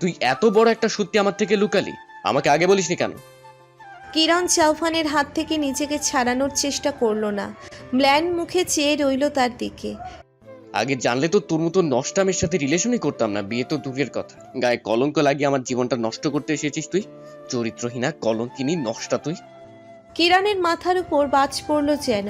তুই এত বড় একটা সত্যি আমার থেকে লুকালি। আমাকে আগে বলিসনি কেন? কিরণ চৌহানের হাত থেকে নিজেকে ছাড়ানোর চেষ্টা করল না। ম্ল্যান মুখে চেয়ে রইল তার দিকে। আগে জানলে তো তোর মতো নষ্টামের সাথে রিলেশনই করতাম না বিয়ে তো দূরের কথা। গায়ে কলঙ্ক লাগিয়ে আমার জীবনটা নষ্ট করতে এসেছিস তুই? চরিত্রহীনা কলঙ্কিনী নষ্টা তুই। কিরণের মাথার উপর বাজ পড়ল যেন,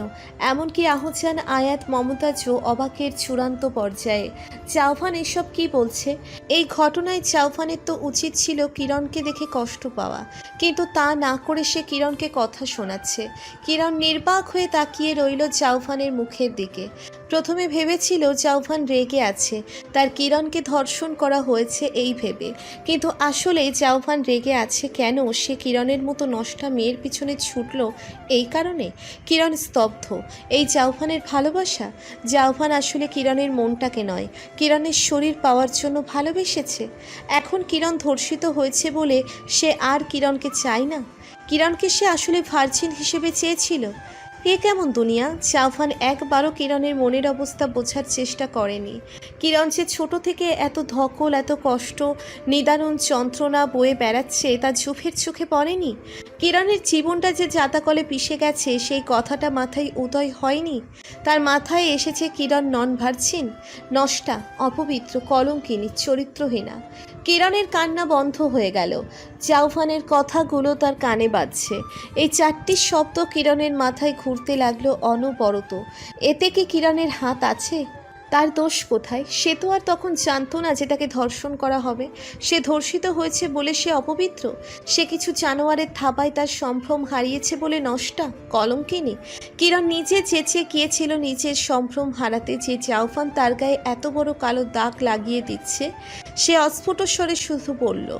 এমনকি আহজান, আয়াত মমতাজও অবাকের চূড়ান্ত পর্যায়ে। চাউফান এসব কি বলছে? এই ঘটনায় চাউফানের তো উচিত ছিল কিরণকে দেখে কষ্ট পাওয়া, কিন্তু তা না করে সে কিরণকে কথা শোনাচ্ছে। কিরণ নির্বাক হয়ে তাকিয়ে রইল চাউফানের মুখের দিকে। প্রথমে ভেবেছিল চাউফান রেগে আছে, তার কিরণকে ধর্ষণ করা হয়েছে এই ভেবে, কিন্তু আসলে চাউফান রেগে আছে কেন? সে কিরণের মতো নষ্টা মেয়ের পিছনে ছুটল এই কারণে? কিরণ স্তব্ধ। এই চাউফানের ভালোবাসা জাউফান আসলে কিরণের মনটাকে নয়, কিরণের শরীর পাওয়ার জন্য ভালোবেসেছে। এখন কিরণ ধর্ষিত হয়েছে বলে সে আর কিরণকে চায় না? কিরণকে সে আসলে ভার্জিন হিসেবে চেয়েছিল? এ কেমন দুনিয়া? জাউফান একবারও কিরণের মনের অবস্থা বোঝার চেষ্টা করেনি। কিরণ যে ছোট থেকে এত ধকল, এত কষ্ট, নিদারুণ যন্ত্রণা বয়ে বেড়াচ্ছে, তা চোখের চোখে পড়েনি? কিরণের জীবনটা যে জাতাকলে পিষে গেছে, সেই কথাটা মাথায় উদয় হয়নি? তার মাথায় এসেছে কিরণ নন ভার্জিন, নষ্টা, অপবিত্র, কলঙ্কিনী, চরিত্রহীনা। কিরণের কান্না বন্ধ হয়ে গেল। জাউফানের কথাগুলো তার কানে বাজছে। এই চারটি শব্দ কিরণের মাথায় ঘুরতে লাগল অনবরত। এতে কি কিরণের হাত আছে? তার দোষ কোথায়? সে তো আর তখন জানতো না যে তাকে ধর্ষণ করা হবে। সে ধর্ষিত হয়েছে বলে সে অপবিত্র? সে কিছু জানোয়ারের থাবায় তার সম্ভ্রম হারিয়েছে বলে নষ্টা? কলঙ্কিনী কিরণ নিজে চেঁচে গিয়েছিল নিজের সম্ভ্রম হারাতে যে জাউফান তার গায়ে এত বড় কালো দাগ লাগিয়ে দিচ্ছে, সে অস্ফুট স্বরে শুধু বলল,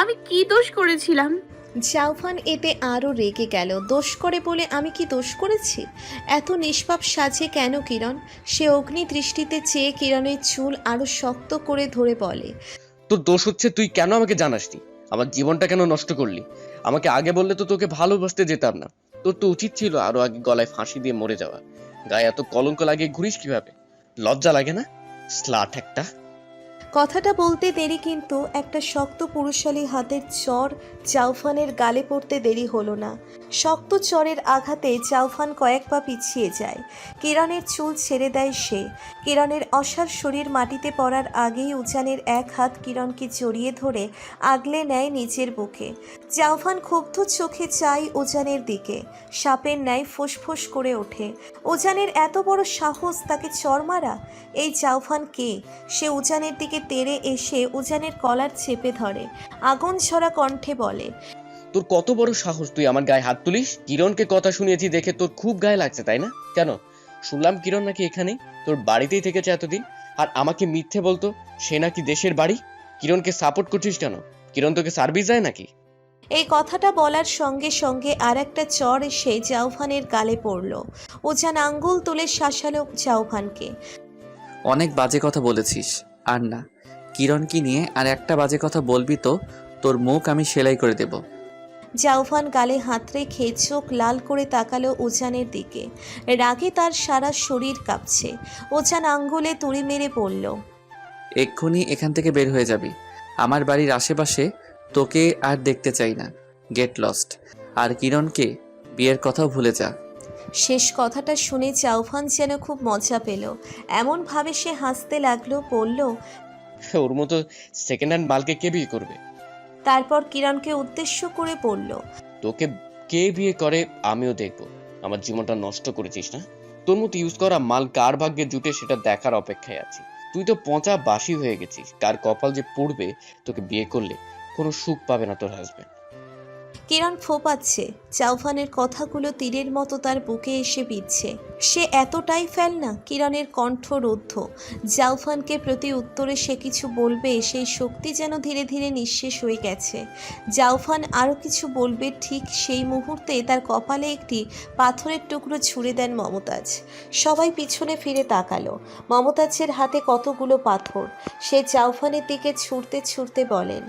আমি কি দোষ করেছিলাম? জাউফান এতে আরও রেগে গেল। দোষ করে বলে আমি কি দোষ করেছি? এত নিষ্পাপ সাজে কেন কিরণ? সে অগ্নি দৃষ্টিতে চেয়ে কিরণের চুল আরও শক্ত করে ধরে বলে, তোর দোষ হচ্ছে তুই কেন আমাকে জানাসনি? আমার জীবনটা কেন নষ্ট করলি? আমাকে আগে বললে তো তোকে ভালোবাসতে যেতাম না। তোর তো উচিত ছিল আরও আগে গলায় ফাঁসি দিয়ে মরে যাওয়া। গায়ে এত কলঙ্ক লাগিয়ে ঘুরিস কীভাবে? লজ্জা লাগে না? স্লাট একটা? কথাটা বলতে দেরি কিন্তু একটা শক্ত পুরুষালী হাতের চর জাউফানের গালে পড়তে দেরি হলো না। শক্ত চরের আঘাতে জাউফান কয়েক পা পিছিয়ে যায়। কিরণের চুল ছেড়ে দেয় সে। কিরণের অসার শরীর মাটিতে পড়ার আগেই উজানের এক হাত কিরণকে জড়িয়ে ধরে আগলে নেয় নিজের বুকে। জাউফান ক্ষুব্ধ চোখে চাই উজানের দিকে। সাপের ন্যায় ফুসফুস করে ওঠে। উজানের এত বড় সাহস তাকে চর মারা? এই জাউফান কে? সে উজানের দিকে তেড়ে এসে উজানের কলার চেপে ধরে আগুন ছড়া কণ্ঠে বলে তোর কত বড় সাহস তুই আমার গায়ে হাত তুলিস? কিরণকে কথা শুনিয়েছি দেখে তোর খুব গায়ে লাগছে তাই না? কেন? শুনলাম কিরণ নাকি এখানে? তোর বাড়িতেই থেকেছে এতদিন। আর আমাকে মিথ্যে বলতো সে নাকি দেশের বাড়ি? কিরণকে সাপোর্ট করছিস কেন? কিরণ তোকে সার্ভিস দেয় নাকি? এই কথাটা বলার সঙ্গে সঙ্গে আর একটা চর এসে জাউফানের গালে পড়ল। উজান আঙ্গুল তুলে শাসালো জাউফানকে অনেক বাজে কথা বলেছিস। আর না। কিরণকে নিয়ে আর একটা বাজে কথা বলবি তো তোর মুখ আমি সেলাই করে দেব। জাউফান গালে হাত রেখে চোখ লাল করে তাকালো উজানের দিকে। রাগে তার সারা শরীর কাঁপছে। উজান আঙ্গুলে তুড়ি মেরে পড়ল এক্ষুনি এখান থেকে বের হয়ে যাবি। আমার বাড়ির আশেপাশে তোকে আর দেখতে চাই না। গেট লস্ট আর কিরণকে বিয়ের কথাও ভুলে যা। শেষ কথাটা শুনে জাউফান যেন খুব মজা পেল। এমনভাবে সে হাসতে লাগল বলল ওর মতো সেকেন্ড হ্যান্ড মালকে কে বিয়ে করবে? তারপর কিরণকে উদ্দেশ্য করে বলল তোকে কে বিয়ে করে আমিও দেখব। আমার জীবনটা নষ্ট করেছিস না? তোর মতো ইউজ করা মাল কার ভাগ্যে জুটে সেটা দেখার অপেক্ষায় আছি। তুই তো পচা বাসি হয়ে গেছিস। কার কপাল যে পড়বে তোকে বিয়ে করলে কোনো সুখ পাবে না তোর হাজবেন্ড কিরণ ফোপাচ্ছে জাউফানের কথাগুলো তীরের মতো তার বুকে এসে বিচ্ছে সে এতটাই ফেল না কিরণের কণ্ঠ রুদ্ধ জাউফানকে প্রতি উত্তরে সে কিছু বলবে, সেই শক্তি যেন ধীরে ধীরে নিঃশেষ হয়ে গেছে। জাউফান আরও কিছু বলবে, ঠিক সেই মুহূর্তে তার কপালে একটি পাথরের টুকরো ছুঁড়ে দেন মমতাজ। সবাই পিছনে ফিরে তাকালো। মমতাজের হাতে কতগুলো পাথর, সে জাউফানের দিকে ছুটতে ছুটতে বলেন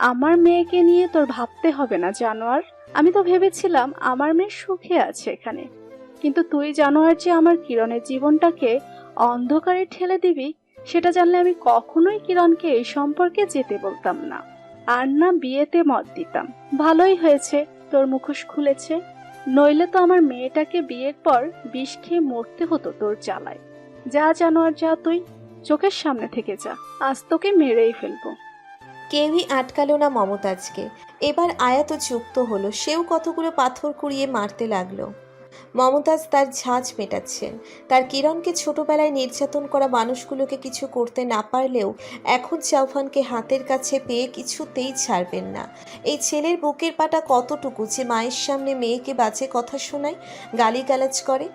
আমার মেয়েকে নিয়ে তোর ভাবতে হবে না, জানোয়ার। আমি তো ভেবেছিলাম আমার মেয়ে সুখে আছে এখানে। কিন্তু তুই জানোয়ার যে আমার কিরণের জীবনটাকে অন্ধকারে ঠেলে দিবি, সেটা জানলে আমি কখনোই কিরণকে এই সম্পর্কে যেতে বলতাম না। আর না বিয়েতে মত দিতাম। ভালোই হয়েছে, তোর মুখোশ খুলেছে। নইলে তো আমার মেয়েটাকে বিয়ের পর বিষ খেয়ে মরতে হতো তোর জ্বালায়। যা জানোয়ার, যা তুই, চোখের সামনে থেকে যা। আজ তোকে মেরেই ফেলব। কেউই আটকালো না মমতাজকে। এবার আয়াতও যুক্ত হলো, সেও কতগুলো পাথর কুড়িয়ে মারতে লাগল। মমতাজ তার ঝাঁজ মেটাচ্ছেন তার কিরণকে ছোটবেলায় নির্যাতন করা মানুষগুলোকে কিছু করতে না পারলেও এখন চাউফানকে হাতের কাছে পেয়ে কিছুতেই ছাড়বেন না। এই ছেলের বুকের পাটা কতটুকু যে মায়ের সামনে মেয়েকে বাজে কথা শোনায়, গালিগালাজ করে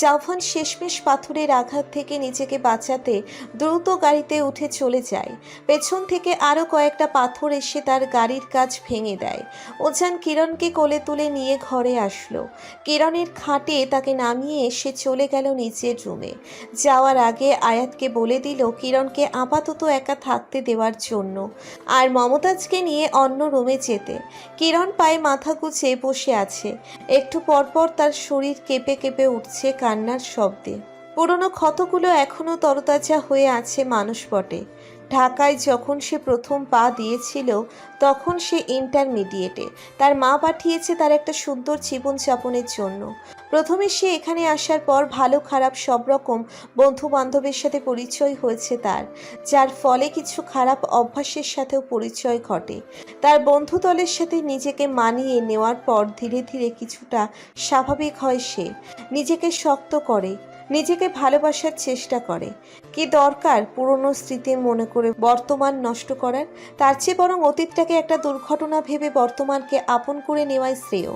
চাউফান শেষমেশ পাথরের আঘাত থেকে নিজেকে বাঁচাতে দ্রুত গাড়িতে উঠে চলে যায়। পেছন থেকে আরও কয়েকটা পাথর এসে তার গাড়ির কাজ ভেঙে দেয়। ওজান কিরণকে কোলে তুলে নিয়ে ঘরে আসলো। কিরণের খাটে তাকে নামিয়ে এসে চলে গেল নিচের রুমে। যাওয়ার আগে আয়াতকে বলে দিল, কিরণকে আপাতত একা থাকতে দেওয়ার জন্য। আর মমতাজকে নিয়ে অন্য রুমে যেতে। কিরণ পায়ে মাথা গুছে বসে আছে। একটু পরপর তার শরীর কেঁপে কেঁপে উঠছে কান্নার শব্দে। পুরনো ক্ষতগুলো এখনও তরতাজা হয়ে আছে মানুষ বটে ঢাকায় যখন সে প্রথম পা দিয়েছিল, তখন সে ইন্টারমিডিয়েটে। তার মা পাঠিয়েছে তার একটা সুন্দর জীবনযাপনের জন্য। প্রথমে সে এখানে আসার পর ভালো খারাপ সব রকম বন্ধু বান্ধবের সাথে পরিচয় হয়েছে তার, যার ফলে কিছু খারাপ অভ্যাসের সাথেও পরিচয় ঘটে। তার বন্ধু দলের সাথে নিজেকে মানিয়ে নেওয়ার পর ধীরে ধীরে কিছুটা স্বাভাবিক হয় সে। নিজেকে শক্ত করে নিজেকে ভালোবাসার চেষ্টা করে। কি দরকার পুরনো স্মৃতি মনে করে বর্তমান নষ্ট করার? তার চেয়ে বরং অতীতটাকে একটা দুর্ঘটনা ভেবে বর্তমানকে আপন করে নেওয়াই শ্রেয়।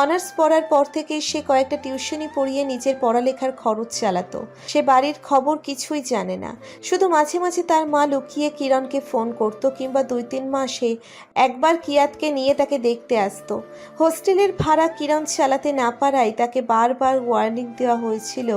অনার্স পড়ার পর থেকেই সে কয়েকটা টিউশনি পড়িয়ে নিজের পড়ালেখার খরচ চালাতো। সে বাড়ির খবর কিছুই জানে না। শুধু মাঝে মাঝে তার মা লুকিয়ে কিরণকে ফোন করত কিংবা দুই তিন মাসে একবার কিয়াতকে নিয়ে তাকে দেখতে আসতো। হোস্টেলের ভাড়া কিরণ চালাতে না পারায় তাকে বারবার ওয়ার্নিং দেওয়া হয়েছিল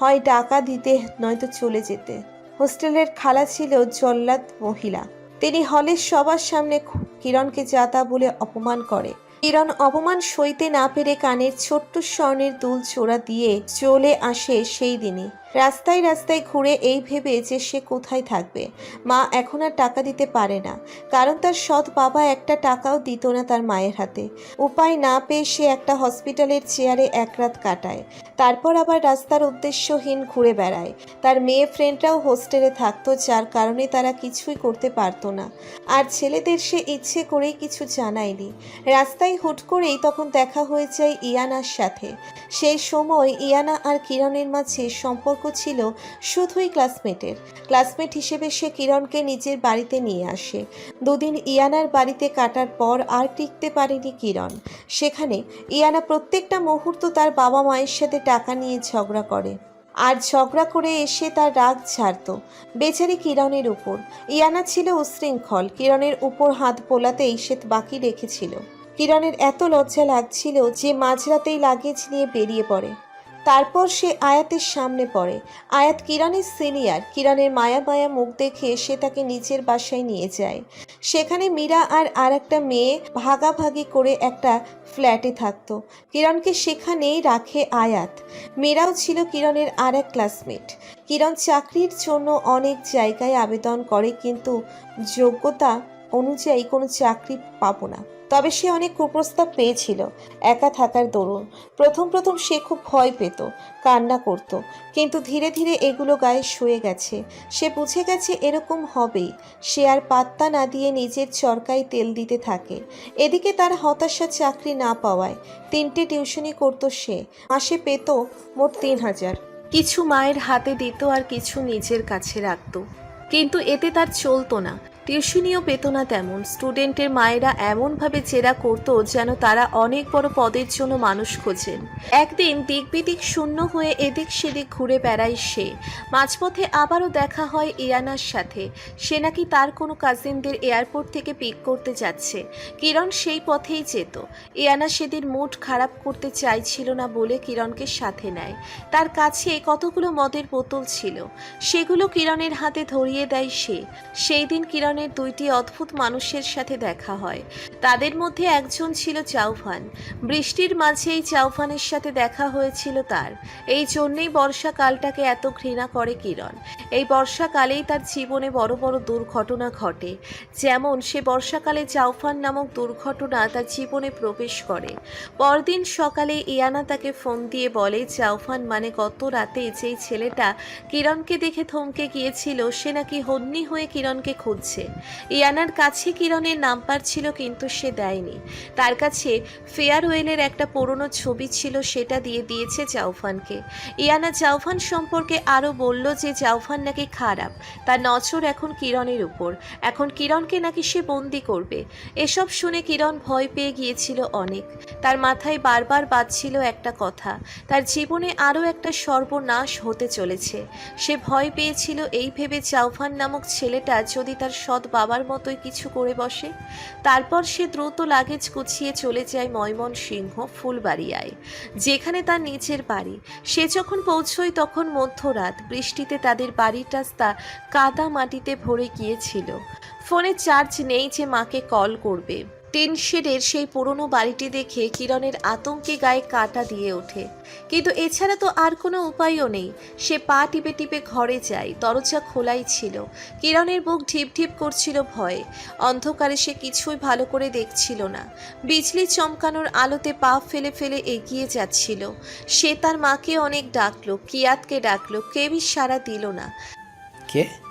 হয় টাকা দিতে, নয়তো চলে যেতে। হোস্টেলের খালা ছিল জল্লাদ মহিলা। তিনি হলের সবার সামনে কিরণকে যাতা বলে অপমান করে। কিরণ অপমান সইতে না পেরে কানের ছোট্ট স্বর্ণের দুল চোরা দিয়ে চলে আসে সেই দিনই রাস্তায় রাস্তায় ঘুরে এই ভেবে যে সে কোথায় থাকবে। মা এখন আর টাকা দিতে পারে না। কারণ তার সৎ বাবা একটা টাকাও দিত না তার মায়ের হাতে। উপায় না পেয়ে সে একটা হসপিটালের চেয়ারে এক রাত কাটায়। তারপর আবার রাস্তার উদ্দেশ্যহীন ঘুরে বেড়ায়। তার মেয়ে ফ্রেন্ডরাও হোস্টেলে থাকতো, যার কারণে তারা কিছুই করতে পারতো না। আর ছেলেদের সে ইচ্ছে করেই কিছু জানায়নি। রাস্তায় হুট করেই তখন দেখা হয়ে যায় ইয়ানার সাথে। সেই সময় ইয়ানা আর কিরণের মাঝে সম্পর্ক ছিল শুধুই ক্লাসমেটের। ক্লাসমেট হিসেবে সে কিরণকে নিজের বাড়িতে নিয়ে আসে। দুদিন ইয়ানার বাড়িতে কাটার পর আর টিকতে পারেনি কিরণ। সেখানে ইয়ানা প্রত্যেকটা মুহূর্ত তার বাবা মায়ের সাথে টাকা নিয়ে ঝগড়া করে। আর ঝগড়া করে এসে তার রাগ ছাড়ত। বেচারি কিরণের উপর। ইয়ানা ছিল উশৃঙ্খল। কিরণের উপর হাত বোলাতেই সে বাকি রেখেছিল। কিরণের এত লজ্জা লাগছিল যে মাঝরাতেই লাগেজ নিয়ে বেরিয়ে পড়ে। তারপর সে আয়াতের সামনে পড়ে। আয়াত কিরণের সিনিয়র। কিরণের মায়া মায়া মুখ দেখে সে তাকে নিজের বাসায় নিয়ে যায়। সেখানে মীরা আর আর একটা মেয়ে ভাগাভাগি করে একটা ফ্ল্যাটে থাকতো। কিরণকে সেখানেই রাখে আয়াত। মীরাও ছিল কিরণের আর এক ক্লাসমেট। কিরণ চাকরির জন্য অনেক জায়গায় আবেদন করে, কিন্তু যোগ্যতা অনুযায়ী কোনো চাকরি পাবো না। তবে সে অনেক কুপ্রস্তাব পেয়েছিল। একা থাকার দরুন। প্রথম প্রথম সে খুব ভয় পেত, কান্না করত। কিন্তু ধীরে ধীরে এগুলো গায়ে শুয়ে গেছে। সে বুঝে গেছে এরকম হবেই। সে আর পাত্তা না দিয়ে নিজের চরকায় তেল দিতে থাকে। এদিকে তার হতাশা চাকরি না পাওয়ায় তিনটে টিউশনি করতো সে। মাসে পেত মোট তিন হাজার। কিছু মায়ের হাতে দিত আর কিছু নিজের কাছে রাখতো। কিন্তু এতে তার চলতো না। টিউশনিও পেত না তেমন। স্টুডেন্টের মায়েরা এমনভাবে জেরা করতো যেন তারা অনেক বড় পদের জন্য মানুষ খোঁজেন। একদিন দিক বিদিক শূন্য হয়ে এদিক সেদিক ঘুরে বেড়ায় সে। মাঝপথে আবারও দেখা হয় ইয়ানার সাথে। সে নাকি তার কোনো কাজিনদের এয়ারপোর্ট থেকে পিক করতে যাচ্ছে। কিরণ সেই পথেই যেত। ইয়ানা সেদিন মুড খারাপ করতে চাইছিল না বলে কিরণকে সাথে নেয়। তার কাছে কতগুলো মদের বোতল ছিল, সেগুলো কিরণের হাতে ধরিয়ে দেয় সে। সেই দিন কিরণ কিরণের দুইটি অদ্ভুত মানুষের সাথে দেখা হয়। তাদের মধ্যে একজন ছিল চাউফান বৃষ্টির মাঝে এই চাউফানের সাথে দেখা হয়েছিল তার। এই জন্যেই বর্ষাকালটাকে এত ঘৃণা করে কিরণ। এই বর্ষাকালেই তার জীবনে বড় বড় দুর্ঘটনা ঘটে। যেমন সে বর্ষাকালে চাউফান নামক দুর্ঘটনা তার জীবনে প্রবেশ করে। পরদিন সকালে ইয়ানা তাকে ফোন দিয়ে বলে চাউফান মানে গত রাতে যেই ছেলেটা কিরণকে দেখে থমকে গিয়েছিল, সে নাকি হন্যি হয়ে কিরণকে খুঁজছে। ইয়ানার কাছে কিরণের নাম্বার ছিল কিন্তু সে দেয়নি। তার কাছে ফেয়ারওয়েলের একটা পুরনো ছবি ছিল, সেটা দিয়ে দিয়েছে জাউফানকে। ইয়ানা জাউফান সম্পর্কে আরও বলল যে জাউফান নাকি খারাপ, তার নজর এখন কিরণের উপর। এখন কিরণকে নাকি সে বন্দি করবে। এসব শুনে কিরণ ভয় পেয়ে গিয়েছিল অনেক। তার মাথায় বারবার বাজছিল একটা কথা, তার জীবনে আরও একটা সর্বনাশ হতে চলেছে। সে ভয় পেয়েছিল, এই ভেবে চাউফান নামক ছেলেটা যদি তার বাবার মতোই কিছু করে বসে। তারপর সে দ্রুত লাগেজ গুছিয়ে চলে যায় ময়মন সিংহ ফুলবাড়িয়ায়, যেখানে তার নিচের বাড়ি। সে যখন পৌঁছয় তখন মধ্যরাত, বৃষ্টিতে তাদের বাড়ির রাস্তা কাদা মাটিতে ভরে গিয়েছিল। ফোনে চার্জ নেই যে মাকে কল করবে। টিন শেডের সেই পুরনো বাড়িটি দেখে কিরণের আতঙ্কে গায়ে কাটা দিয়ে ওঠে। কিন্তু এছাড়া তো আর কোনো উপায়ও নেই। সে পা টিপে টিপে ঘরে যায়, দরজা খোলাই ছিল। কিরণের বুক ঢিপ ঢিপ করছিল ভয়ে। অন্ধকারে সে কিছুই ভালো করে দেখছিল না। বিজলি চমকানোর আলোতে পা ফেলে ফেলে এগিয়ে যাচ্ছিল। সে তার মাকে অনেক ডাকলো, কিয়াতকে ডাকলো, কেউই সাড়া দিল না। কে?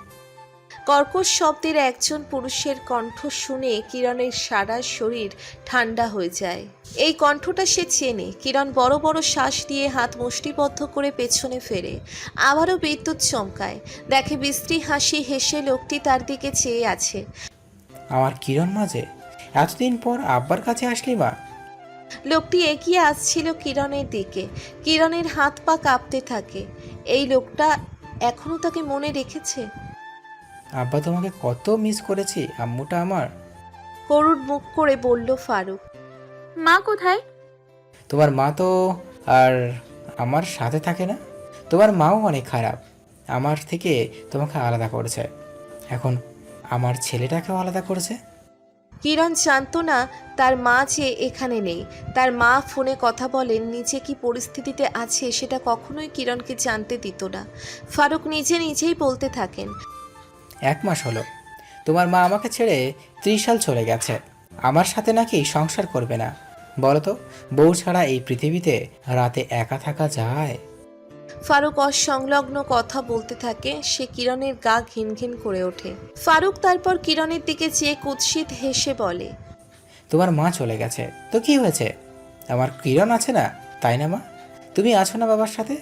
কর্কশ শব্দের একজন পুরুষের কণ্ঠ শুনে কিরণের সারা শরীর ঠান্ডা হয়ে যায়। এই কণ্ঠটা সে চেনে। কিরণ বড় বড় শ্বাস দিয়ে হাত মুষ্টিবদ্ধ করে পেছনে ফেরে। আবারও বিদ্যুৎ চমকায়। দেখে বিশ্রী হাসি হেসে লোকটি তার দিকে চেয়ে আছে। আমার কিরণ মাঝে এতদিন পর আব্বার কাছে আসলি মা? লোকটি এগিয়ে আসছিল কিরণের দিকে। কিরণের হাত পা কাঁপতে থাকে। এই লোকটা এখনও তাকে মনে রেখেছে? আব্বা তোমাকে কত মিস করেছি আম্মুটা আমার। করুণ মুখ করে বলল ফারুক। মা কোথায়? তোমার মা তো আর আমার সাথে থাকে না। তোমার মাও অনেক খারাপ। আমার থেকে তোমাকে আলাদা করেছে। এখন আমার ছেলেটাকেও আলাদা করেছে। কিরণ জানতো না তার মা যে এখানে নেই। তার মা ফোনে কথা বলেন নিচে কি পরিস্থিতিতে আছে সেটা কখনোই কিরণকে জানতে দিত না। ফারুক নিজে নিজেই বলতে থাকেন। এক মাস হলো। তোমার মা আমাকে ছেড়ে ত্রিশ সাল চলে গেছে। আমার সাথে নাকি সংসার করবে না। বলো তো বউ ছাড়া এই পৃথিবীতে রাতে একা থাকা যায়? ফারুক অসংলগ্ন কথা বলতে থাকে সে কিরণের গা ঘিন ঘিন করে ওঠে। ফারুক তারপর কিরণের দিকে চেয়ে কুৎসিত হেসে বলে তোমার মা চলে গেছে তো কি হয়েছে? আমার কিরণ আছে না তাই না মা? তুমি আছো না বাবার সাথে?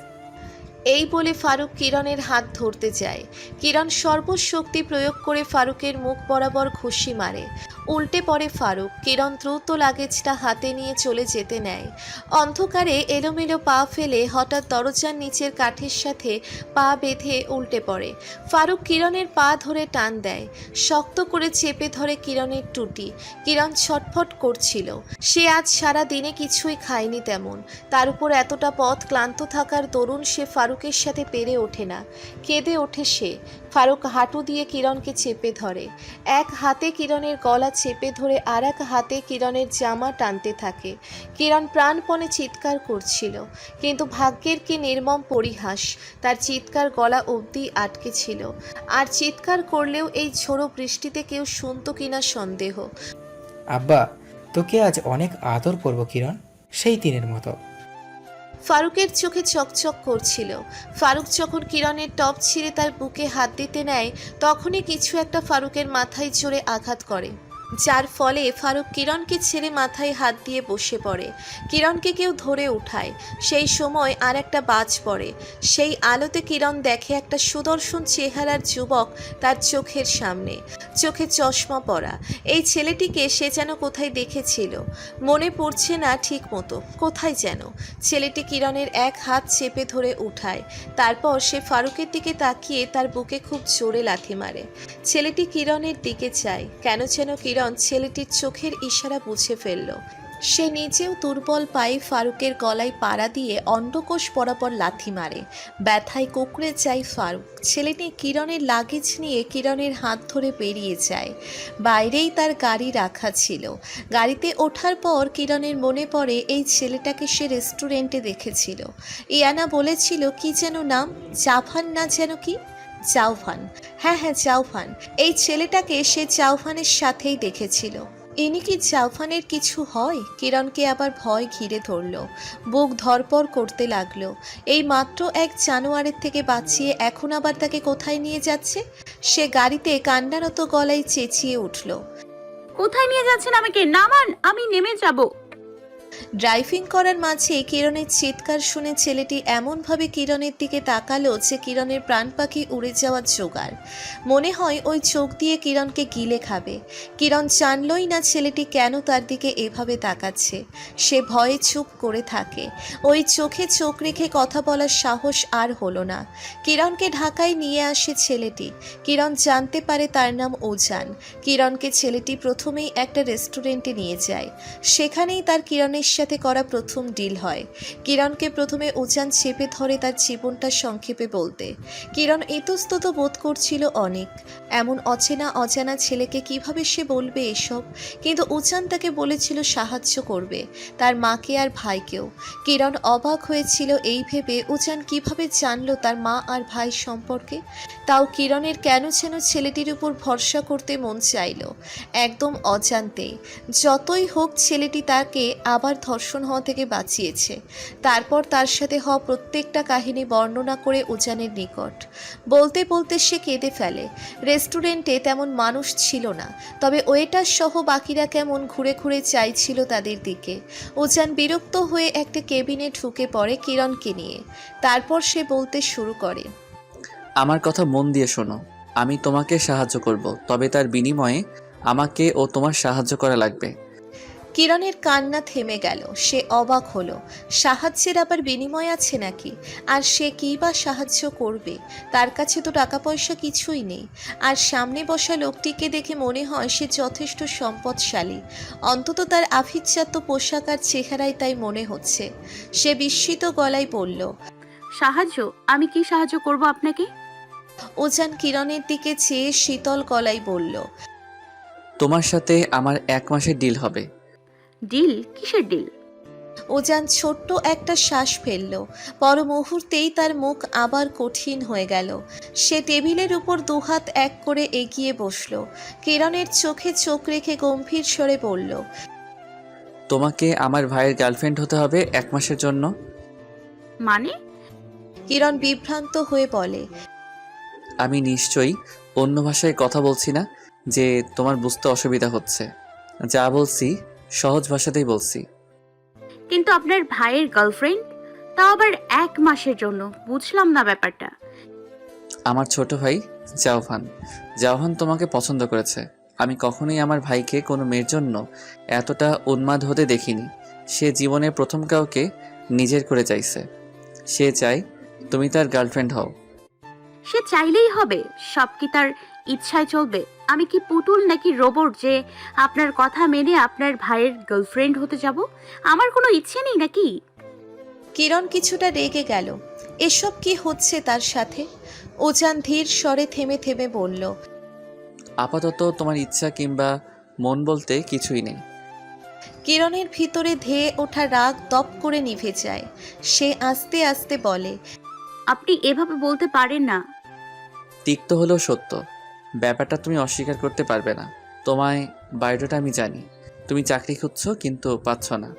এই বলে ফারুক কিরণের হাত ধরতে যায়। কিরণ সর্বশক্তি প্রয়োগ করে ফারুকের মুখ বরাবর ঘুষি মারে। উল্টে পড়ে ফারুক, কিরণ দ্রুত লাগেজটা হাতে নিয়ে চলে যেতে নেয়। অন্ধকারে এলোমেলো পা ফেলে হঠাৎ দরজার নিচের কাঠের সাথে পা বেঁধে উল্টে পড়ে। ফারুক কিরণের পা ধরে টান দেয়। শক্ত করে চেপে ধরে কিরণের টুটি। কিরণ ছটফট করছিল। সে আজ সারা দিনে কিছুই খায়নি তেমন। তার উপর এতটা পথ ক্লান্ত থাকার দরুন সে ফারুকের সাথে পেরে ওঠে না। কেঁদে ওঠে সে। ফারুক হাঁটু দিয়ে কিরণকে চেপে ধরে। এক হাতে কিরণের গলা চেপে ধরে আর এক হাতে কিরণের জামা টানতে থাকে। কিরণ প্রাণপণে চিৎকার করছিল। কিন্তু ভাগ্যের কি নির্মম পরিহাস, তার চিৎকার গলা অবধি আটকে ছিল। আর চিৎকার করলেও এই ঝোড়ো বৃষ্টিতে কেউ শুনতো কিনা সন্দেহ। আব্বা, তোকে আজ অনেক আদর করব কিরণ। সেই দিনের মতো। ফারুকের চোখে চকচক করছিল। ফারুক যখন কিরণের টপ ছিঁড়ে তার বুকে হাত দিতে নেয়, তখনই কিছু একটা ফারুকের মাথায় চড়ে আঘাত করে। যার ফলে ফারুক কিরণকে ছেড়ে মাথায় হাত দিয়ে বসে পড়ে। কিরণকে কেউ ধরে উঠায়। সেই সময় আর একটা বাজ পড়ে। সেই আলোতে কিরণ দেখে একটা সুদর্শন চেহারার যুবক তার চোখের সামনে। চোখে চশমা পরা। এই ছেলেটিকে সে যেন কোথায় দেখেছিল? মনে পড়ছে না ঠিক মতো। কোথায় যেন? ছেলেটি কিরণের এক হাত চেপে ধরে উঠায়। তারপর সে ফারুকের দিকে তাকিয়ে তার বুকে খুব জোরে লাথি মারে। ছেলেটি কিরণের দিকে চায়, কেন যেন কিরণ ছেলেটির চোখের ইশারা বুঝে ফেলল। সে নিজেও দুর্বল পায়ে ফারুকের গলায় পাড়া দিয়ে অন্ডকোষ বরাবর লাথি মারে। ব্যথায় কুকড়ে যায় ফারুক। ছেলেটি কিরণের লাগেজ নিয়ে কিরণের হাত ধরে বেরিয়ে যায়। বাইরেই তার গাড়ি রাখা ছিল। গাড়িতে ওঠার পর কিরণের মনে পড়ে, এই ছেলেটাকে সে রেস্টুরেন্টে দেখেছিল। ইয়ানা বলেছিল, কি যেন নাম? জাফান না যেন কি? চাউফান হ্যাঁ হ্যাঁ চাউফান এই ছেলেটাকে সে চাউফানের সাথেই দেখেছিল। ইনি কি চাউফানের কিছু হয়? কিরণকে আবার ভয় ঘিরে ধরল। বুক ধরপর করতে লাগল। এই মাত্র এক জানোয়ারের থেকে বাঁচিয়ে এখন আবার তাকে কোথায় নিয়ে যাচ্ছে? সে গাড়িতে কান্নারত গলায় চেঁচিয়ে উঠল। কোথায় নিয়ে যাচ্ছেন আমাকে? নামান, আমি নেমে যাব। ড্রাইভিং করার মাঝে কিরণের চিৎকার শুনে ছেলেটি এমনভাবে কিরণের দিকে তাকালো যে কিরণের প্রাণ পাখি উড়ে যাওয়ার জোগাড়। মনে হয় ওই চোখ দিয়ে কিরণকে গিলে খাবে। কিরণ জানলই না ছেলেটি কেন তার দিকে এভাবে তাকাচ্ছে। সে ভয়ে চুপ করে থাকে। ওই চোখে চোখ রেখে কথা বলার সাহস আর হলো না। কিরণকে ঢাকায় নিয়ে আসে ছেলেটি। কিরণ জানতে পারে তার নাম ওজান। কিরণকে ছেলেটি প্রথমেই একটা রেস্টুরেন্টে নিয়ে যায়। সেখানেই তার কিরণের সাথে করা প্রথম ডিল হয়। কিরণকে প্রথমে উজান চেপে ধরে তার জীবনটা সংক্ষেপে বলতে। কিরণ ইতস্তত বোধ করছিল অনেক। এমন অচেনা, অজানা ছেলেকে কীভাবে সে বলবে এসব? কিন্তু উজান তাকে বলেছিল সাহায্য করবে, তার মাকে আর ভাইকেও। কিরণ অবাক হয়েছিল এই ভেবে উজান কীভাবে জানলো তার মা আর ভাই সম্পর্কে? তাও কিরণের কেন যেন ছেলেটির উপর ভরসা করতে মন চাইলো। একদম অজান্তেই যতই হোক ছেলেটি তাকে আবার ধর্ষণ হওয়া থেকে বাঁচিয়েছে। তারপর তার সাথে হওয়া প্রত্যেকটা কাহিনী বর্ণনা করে উজানের নিকট। বলতে বলতে সে কেঁদে ফেলে। রেস্টুরেন্টে তেমন মানুষ ছিল না, তবে ওয়েটার সহ বাকিরা কেমন ঘুরে ঘুরে চাইছিল তাদের দিকে। উজান বিরক্ত হয়ে একটা কেবিনে ঢুকে পড়ে কিরণকে নিয়ে। তারপর সে বলতে শুরু করে, আমার কথা মন দিয়ে শোনো। আমি তোমাকে সাহায্য করব, তবে তার বিনিময়ে আমাকে ও তোমার সাহায্য করা লাগবে। কিরণের কান্না থেমে গেল। সে অবাক হলো। সাহায্যের আবার বিনিময় আছে নাকি? আর সে কী বা সাহায্য করবে? তার কাছে তো টাকা পয়সা কিছুই নেই। আর সামনে বসা লোকটিকে দেখে মনে হয় সে যথেষ্ট সম্পদশালী। অন্তত তার আভিজাত্য পোশাক আর চেহারায় তাই মনে হচ্ছে। সে বিস্মিত গলায় বলল সাহায্য? আমি কি সাহায্য করব আপনাকে? ওজান কিরণের দিকে চেয়ে শীতল গলায় বলল তোমার সাথে আমার এক মাসের ডিল হবে। ডিল? কিসের ডিল? ওজান ছোট্ট একটা শ্বাস ফেলল। পর মুহূর্তেই তার মুখ আবার কঠিন হয়ে গেল। সে টেবিলের উপর দুহাত এক করে এগিয়ে বসল। কিরণের চোখে চোখ রেখে গম্ভীর স্বরে বলল তোমাকে আমার ভাইয়ের গার্লফ্রেন্ড হতে হবে এক মাসের জন্য? মানে? কিরণ বিভ্রান্ত হয়ে বলে আমি নিশ্চয়ই অন্য ভাষায় কথা বলছি না যে তোমার বুঝতে অসুবিধা হচ্ছে। যা বলছি সহজ ভাষাতেই বলছি। কিন্তু আপনার ভাইয়ের গার্লফ্রেন্ড তাও আবার এক মাসের জন্য বুঝলাম না ব্যাপারটা। আমার ছোট ভাই জাওহান। জাওহান তোমাকে পছন্দ করেছে। আমি কখনোই আমার ভাইকে কোনো মেয়ের জন্য এতটা উন্মাদ হতে দেখিনি। সে জীবনে প্রথম কাউকে নিজের করে চাইছে। সে চায় তুমি তার গার্লফ্রেন্ড হও। সে চাইলেই হবে সব কি তার ইচ্ছায় চলবে? আমি কি পুতুল নাকি রোবট যে আপনার কথা মেনে আপনার ভাইয়ের গার্লফ্রেন্ড হতে যাব? আমার কোনো ইচ্ছে নেই নাকি? কিরণ কিছুটা রেগে গেল। এসব কি হচ্ছে তার সাথে? ওজান ধীর স্বরে থেমে থেমে বলল আপাতত তোমার ইচ্ছা কিংবা মন বলতে কিছুই নেই। কিরণের ভিতরে ধেয়ে ওঠা রাগ দপ করে নিভে যায়। সে আস্তে আস্তে বলে আপনি এভাবে বলতে পারেন না। তিক্ত হলো সত্য। ব্যাপারটা তুমি অস্বীকার করতে পারবে না। তোমায় বায়োডাটা আমি জানি। তুমি চাকরি খুঁজছো কিন্তু পাচ্ছ না।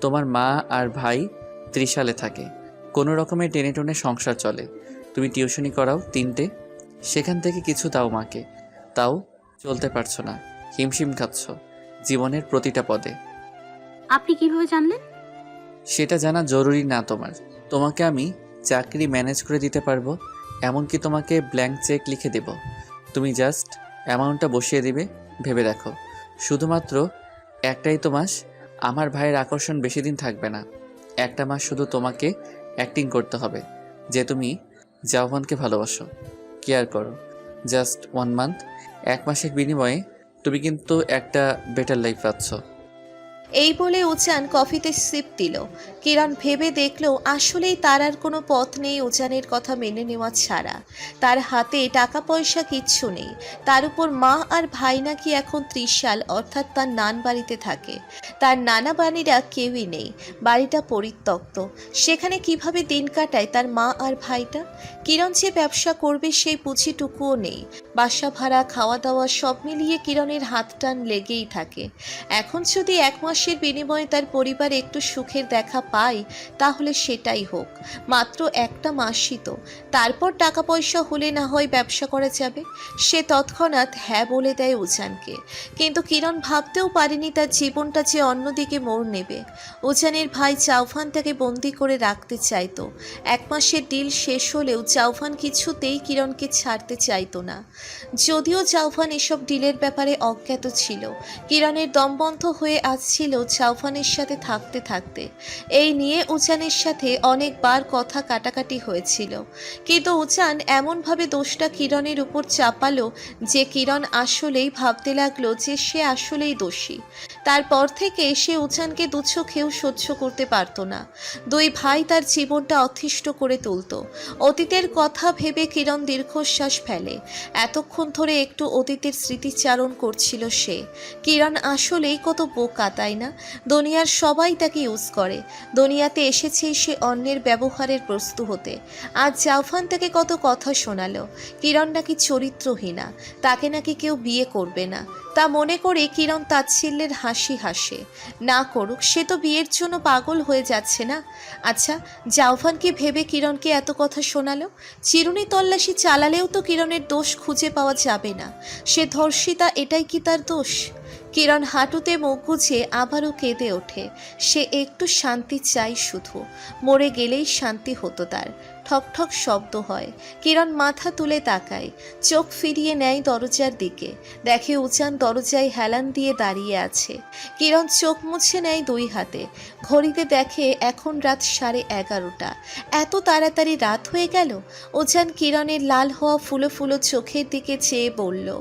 তোমার মা আর ভাই ত্রিশালে থাকে। কোনো রকমের টেনে টেনে সংসার চলে। তুমি টিউশনি করাও তিনটে। সেখান থেকে কিছু দাও মাকে। তাও চলতে পারছ না। হিমশিম খাচ্ছ। জীবনের প্রতিটা পদে। আপনি কীভাবে জানলেন? সেটা জানা জরুরি না তোমার। তোমাকে আমি চাকরি ম্যানেজ করে দিতে পারব এমনকি তোমাকে ব্ল্যাঙ্ক চেক লিখে দেব। তুমি জাস্ট অ্যামাউন্টটা বসিয়ে দিবে, ভেবে দেখো। শুধুমাত্র একটাই তো মাস, আমার ভাইয়ের আকর্ষণ বেশি দিন থাকবে না। একটা মাস শুধু তোমাকে অ্যাক্টিং করতে হবে, যে তুমি জাওয়ানকে ভালোবাসো। কেয়ার করো। জাস্ট ওয়ান মান্থ এক মাসের বিনিময়ে তুমি কিন্তু একটা বেটার লাইফ পাচ্ছ। এই বলে উজান কফিতে সিপ দিল। কিরণ ভেবে দেখল, আসলেই তার আর কোনো পথ নেই উজানের কথা মেনে নেওয়া ছাড়া। তার হাতে টাকা পয়সা কিচ্ছু নেই। তার উপর মা আর ভাই নাকি এখন ত্রিশাল, অর্থাৎ তার নান বাড়িতে থাকে। তার নানা বাণীরা কেউই নেই। বাড়িটা পরিত্যক্ত। সেখানে কীভাবে দিন কাটায় তার মা আর ভাইটা? কিরণ যে ব্যবসা করবে সেই পুঁজিটুকুও নেই। বাসা ভাড়া খাওয়া দাওয়া সব মিলিয়ে কিরণের হাত টান লেগেই থাকে। এখন যদি এক মাসের বিনিময়ে তার পরিবার একটু সুখের দেখা পায়, তাহলে সেটাই হোক। মাত্র একটা মাসই তো। তারপর টাকা পয়সা হলে না হয় ব্যবসা করা যাবে? সে তৎক্ষণাৎ হ্যাঁ বলে দেয় উজানকে। কিন্তু কিরণ ভাবতেও পারেনি তার জীবনটা যে অন্যদিকে মোড় নেবে। উজানের ভাই চাউফান তাকে বন্দি করে রাখতে চাইতো। এক মাসের ডিল শেষ হলেও চাউফান কিছুতেই কিরণকে ছাড়তে চাইতো না। যদিও চাউফান এসব ডিলের ব্যাপারে অজ্ঞাত ছিল, কিরণের দমবন্ধ হয়ে আসছিল চাউফানের সাথে থাকতে থাকতে। এই নিয়ে উজানের সাথে অনেকবার কথা কাটাকাটি হয়েছিল, কিন্তু উজান এমনভাবে দোষটা কিরণের উপর চাপালো যে কিরণ আসলেই ভাবতে লাগল যে সে আসলেই দোষী। তারপর থেকে সে উজানকে দুচোখেও সহ্য করতে পারতো না। দুই ভাই তার জীবনটা অতিষ্ঠ করে তুলতো। অতীতের কথা ভেবে কিরণ দীর্ঘশ্বাস ফেলে। এতক্ষণ ধরে একটু অতীতের স্মৃতিচারণ করছিল সে। কিরণ আসলেই কত বোকা, তাই না? দুনিয়ার সবাই তাকে ইউজ করে। দুনিয়াতে এসেছে সে অন্যের ব্যবহারের প্রস্তু হতে। আজ জাফান তাকে কত কথা শোনালো। কিরণ নাকি চরিত্রহীনা। তাকে নাকি কেউ বিয়ে করবে না। তা মনে করে কিরণ তাচ্ছিল্যের হাসি হাসে। না করুক, সে তো বিয়ের জন্য পাগল হয়ে যাচ্ছে না। আচ্ছা জাউফানকে ভেবে কিরণকে এত কথা শোনালো? চিরুনি তল্লাশি চালালেও তো কিরণের দোষ খুঁজে পাওয়া যাবে না। সে ধর্ষিতা, এটাই কি তার দোষ? কিরণ হাঁটুতে মুখ গুজে আবারও কেঁদে ওঠে। সে একটু শান্তি চাই শুধু। মরে গেলেই শান্তি হতো তার। ঠকঠক শব্দ হয়। কিরণ মাথা তুলে তাকায়। চোখ ফিরিয়ে নেয় দরজার দিকে। দেখে উচান দরজায় হেলান দিয়ে দাঁড়িয়ে আছে। কিরণ চোখ মুছে নেয় দুই হাতে। ঘড়িতে দেখে এখন রাত সাড়ে এগারোটা। এত তাড়াতাড়ি রাত হয়ে গেল? উচান কিরণের লাল হওয়া ফুলো ফুলো চোখের দিকে চেয়ে বলল